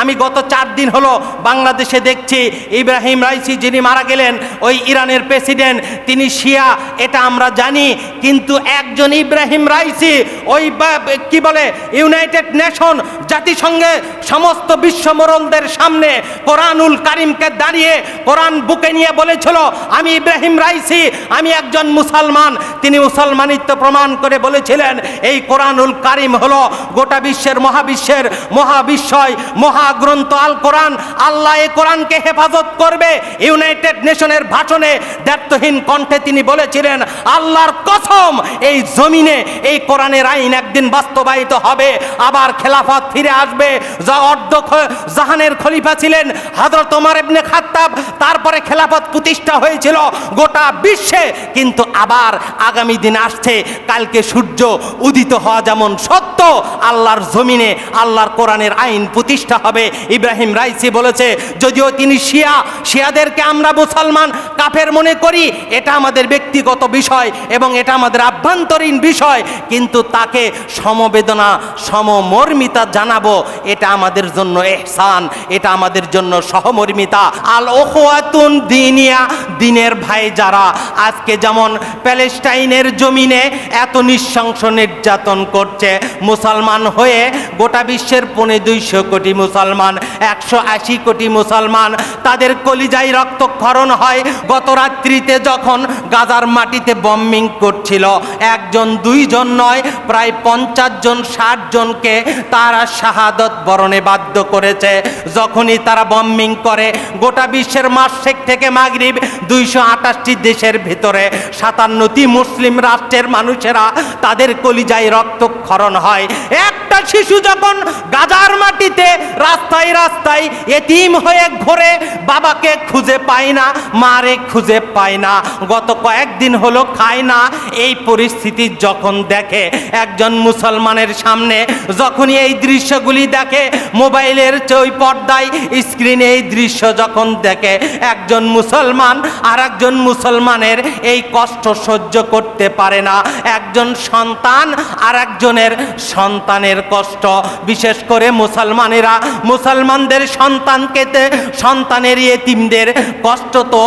আমি গত চার দিন হলো বাংলাদেশে দেখছি ইব্রাহিম রাইসি যিনি মারা গেলেন, ওই ইরানের প্রেসিডেন্ট, তিনি শিয়া, এটা আমরা জানি, কিন্তু একজন ইব্রাহিম রাইসি, ওই কি বলে, ইউনাইটেড নেশন জাতিসংঘে সমস্ত বিশ্বমরলদের সামনে কোরআনুল কারিমকে দাঁড়িয়ে কোরআন বুকে নিয়ে বলেছিল, আমি ইব্রাহিম রাইসি, আমি একজন মুসলমান। তিনি মুসলমানিত্ব প্রমাণ করে বলেছিলেন, এই কোরআনুল কারিম হলো গোটা বিশ্বের মহাবিশ্বের মহাবিশ্বয়, মহাগ্রন্থ আল কোরআন। আল্লাহ এই কোরআনকে হেফাজত করবে। ইউনাইটেড নেশনের ভাষণে দ্ব্যর্থহীন কণ্ঠে তিনি বলেছিলেন, আল্লাহর কসম, এই জমিনে এই কোরআনের আইন একদিন বাস্তবায়িত হবে, আবার খেলাফত ফিরে আসবে। যা অর্ধ জাহানের খলিফা ছিলেন হযরত ওমর ইবনে খাত্তাব। তারপরে খেলাফত প্রতিষ্ঠা হয়েছিল গোটা বিশ্বে। কিন্তু আবার আগামী দিন আসছে। কালকে সূর্য উদিত হওয়া যেমন সত্য, আল্লাহর জমিনে আল্লাহর কোরআনের আইন প্রতিষ্ঠা হবে। ইব্রাহিম রাইসি বলেছে, যদিও তিনি শিয়া, শিয়াদেরকে আমরা মুসলমান কাফের মনে করি, এটা আমাদের ব্যক্তিগত বিষয় এবং এটা আমাদের আভ্যন্তরীণ বিষয়, কিন্তু তাকে সমবেদনা, সমমর্মিতা জানাব, এটা আমাদের জন্য এহসান, এটা আমাদের জন্য সহমর্মিতা। আল ওখাতুন দিনিয়া দিনের ভাই যারা আজকে যেমন প্যালেস্টাইনের জমিনে এত নৃশংস নির্যাতন করছে, মুসলমান হয়ে গোটা বিশ্বের পৌনে দুইশো কোটি মুসলমান, একশো আশি কোটি মুসলমান, তাদের কলিজায় রক্তক্ষরণ হয়। গত রাত্রিতে যখন গাজার মাটিতে বম্বিং করছিল, একজন, দুইজন নয়, প্রায় পঞ্চাশ জন, ষাট জনকে তারা শাহাদত বরণে বাধ্য করেছে। যখনই তারা বম্বিং করে, গোটা বিশ্বের মাসেক থেকে মাগরিব দুইশো আটাশটি দেশের ভেতরে সাতান্নটি মুসলিম রাষ্ট্রের মানুষেরা তাদের কলিজায় রক্তক্ষরণ হয়। একটা শিশু যখন গাজার মাটিতে রাস্তায় রাস্তায় এতিম হয়ে ঘোরে, বাবাকে খুঁজে পায় না, মারে খুঁজে পায় না। গত কয়েকদিন হলো খায় না। এই পরিস্থিতি যখন দেখে, একজন মুসলমানের সামনে যখনই এই দৃশ্যগুলি দেখে, মোবাইলের ওই পর্দায় স্ক্রিনে এই দৃশ্য যখন দেখে, একজন মুসলমান আর একজন মুসলমানের এই কষ্ট সহ্য করতে পারে না। একজন সন্তান আর একজনের সন্তানের কষ্ট। বিশেষ করে মুসলমানেরা মুসলমানদের সন্তানকে সন্তানের এতিমদের কষ্ট তো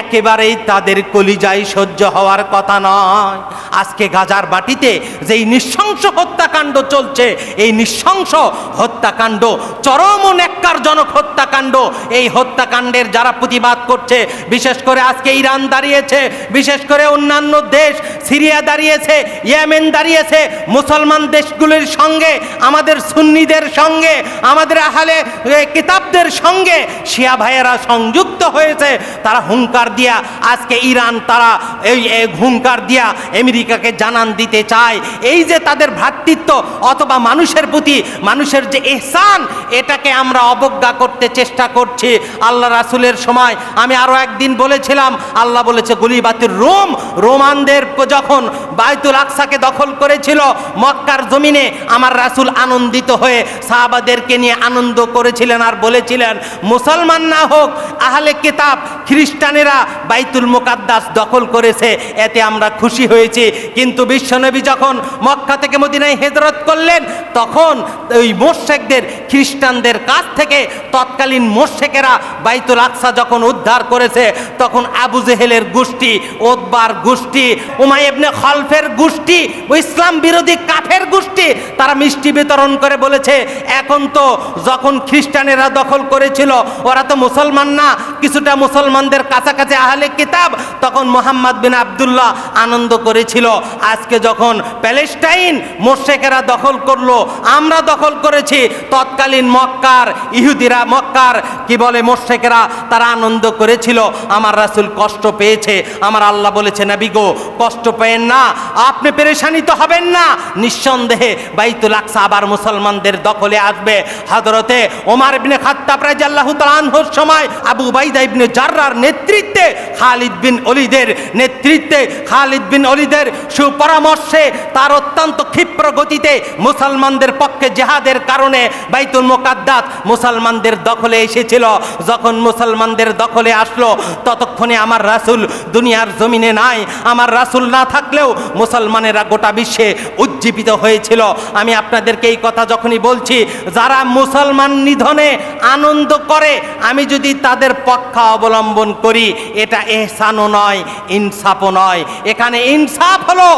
একেবারেই তাদের কলিজায় সহ্য হওয়ার কথা নয়। আজকে গাজার বাটিতে যেই নৃশংস হত্যাকাণ্ড চলছে, এই নৃশংস হত্যাকাণ্ড, চরম ন্যাক্কারজনক হত্যাকাণ্ড, এই হত্যাকাণ্ডের যারা প্রতিবাদ করছে, বিশেষ করে আজকে ইরান দাঁড়িয়েছে, বিশেষ করে অন্যান্য দেশ, সিরিয়া দাঁড়িয়েছে, ইয়েমেন দাঁড়িয়েছে, মুসলমান দেশগুলির সঙ্গে, আমাদের সুন্নিদের সঙ্গে, আমাদের আহলে এ, কিতাবদের সঙ্গে শিয়া ভাইয়েরা সংযুক্ত হয়েছে। তারা হুঙ্কার দিয়া আজকে ইরান তারা এই হুঙ্কার দিয়া আমেরিকাকে জানান দিতে চায়। এই যে তাদের ভ্রাতৃত্ব অথবা মানুষের প্রতি মানুষের যে এহসান এটাকে আমরা অবজ্ঞা করতে চেষ্টা করছি। আল্লাহ রাসুলের সময় আমি আরও একদিন বলেছিলাম আল্লাহ বলেছে গুলিবাতির রোম রোমানদের যখন বায়তুল আকসাকে দখল করেছিল মক্কার জমিনে আমার রাসুল আনন্দিত হয়ে সাহাবাদেরকে নিয়ে আনন্দ করেছিলেন আর বলেছিলেন, মুসলমান না হোক, আহলে কিতাব খ্রিস্টানেরা বাইতুল মুকাদ্দাস দখল করেছে, এতে আমরা খুশি হয়েছি। কিন্তু বিশ্বনবী যখন মক্কা থেকে মদিনায় হেজরত করলেন, তখন ওই মোর্শেকদের, খ্রিস্টানদের কাছ থেকে তৎকালীন মোর্শেকেরা বাইতুল আকসা যখন উদ্ধার করেছে, তখন আবু জেহেলের গোষ্ঠী ওদবার গোষ্ঠী উমাইবনে খলফের গোষ্ঠী ইসলাম বিরোধী কাফের গোষ্ঠী, তারা মিষ্টি বিতরণ করে বলেছে, এখন তো যখন খ্রিস্টানেরা দখল করেছিল। ওরা তো মুসলমান না। কিছুটা মুসলমানদের কাছাকাছি আহলে কিতাব তখন মোহাম্মদ বিন আবদুল্লাহ আনন্দ করেছিল। আজকে যখন প্যালেস্টাইন মোর্শেকেরা দখল করল, আমরা দখল করেছি। তৎকালীন মক্কার ইহুদিরা, মক্কার কি বলে মোর্শেকেরা, তারা আনন্দ করেছিল। আমার রাসুল কষ্ট পেয়েছে। আমার আল্লাহ বলেছে না বিগো কষ্ট পেয়েন না। আপনি পেরেশানিত হবেন না। নিঃসন্দেহে বাইতুল আকসা আবার মুসলমানদের দখলে আসবে। হজরতে ওমার ইবনে খাত্তাব রাদিয়াল্লাহু তাআলা আনহুর সময় আবু বাইদা ইবনে জাররার নেতৃত্বে খালিদ বিন অলিদের নেতৃত্বে খালিদ বিন অলিদের সুপরামর্শে তার অত্যন্ত ক্ষিপ্র গতিতে মুসলমানদের পক্ষে জেহাদের কারণে বাইতুল মোকাদ্দাস মুসলমানদের দখলে এসেছিল। যখন মুসলমানদের দখলে আসলো, ততক্ষণে আমার রাসূল দুনিয়ার জমিনে নাই। আমার রাসূল না থাকলেও মুসলমানেরা গোটা বিশ্বে উজ্জীবিত হয়েছিল। আমি আপনাদেরকে এই কথা যখনই বলছি, যারা মুসলমান নিধনে আনন্দ করে, আমি যদি তাদের পক্ষ অবলম্বন করি, এটা এহসানও নয়, ইনসাফও নয়। এখানে ইনসাফ হলো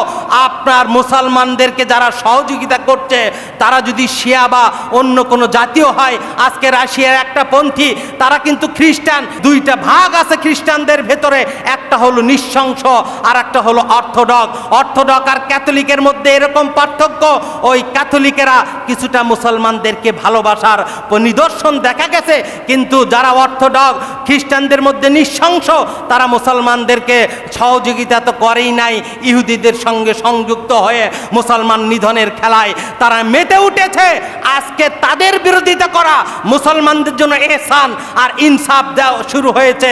আপনার মুসলমানদেরকে যারা সহযোগিতা করছে, তারা যদি শিয়া বা অন্য কোনো জাতীয় হয়, আজকে রাশিয়ার একটা পন্থী, তারা কিন্তু খ্রিস্টান, দুইটা ভাগ আছে খ্রিস্টানদের ভেতরে, একটা হলো নিঃশংস আর একটা হলো অর্থোডক অর্থোডক আর ক্যাথলিকের মধ্যে এরকম পার্থক্য, ওই ক্যাথলিকেরা কিছুটা মুসলমানদেরকে ভালোবাসার নিদর্শন নিদর্শন দেখা গেছে, কিন্তু যারা অর্থডক্স খ্রিস্টানদের মধ্যে নিঃশংস, তারা মুসলমানদেরকে সহযোগিতা তো করেই নাই, ইহুদিদের সঙ্গে সংযুক্ত হয়ে মুসলমান নিধনের খেলায় তারা মেতে উঠেছে। আজকে তাদের বিরোধিতা করা মুসলমানদের জন্য এসান আর ইনসাফ দেওয়া শুরু হয়েছে।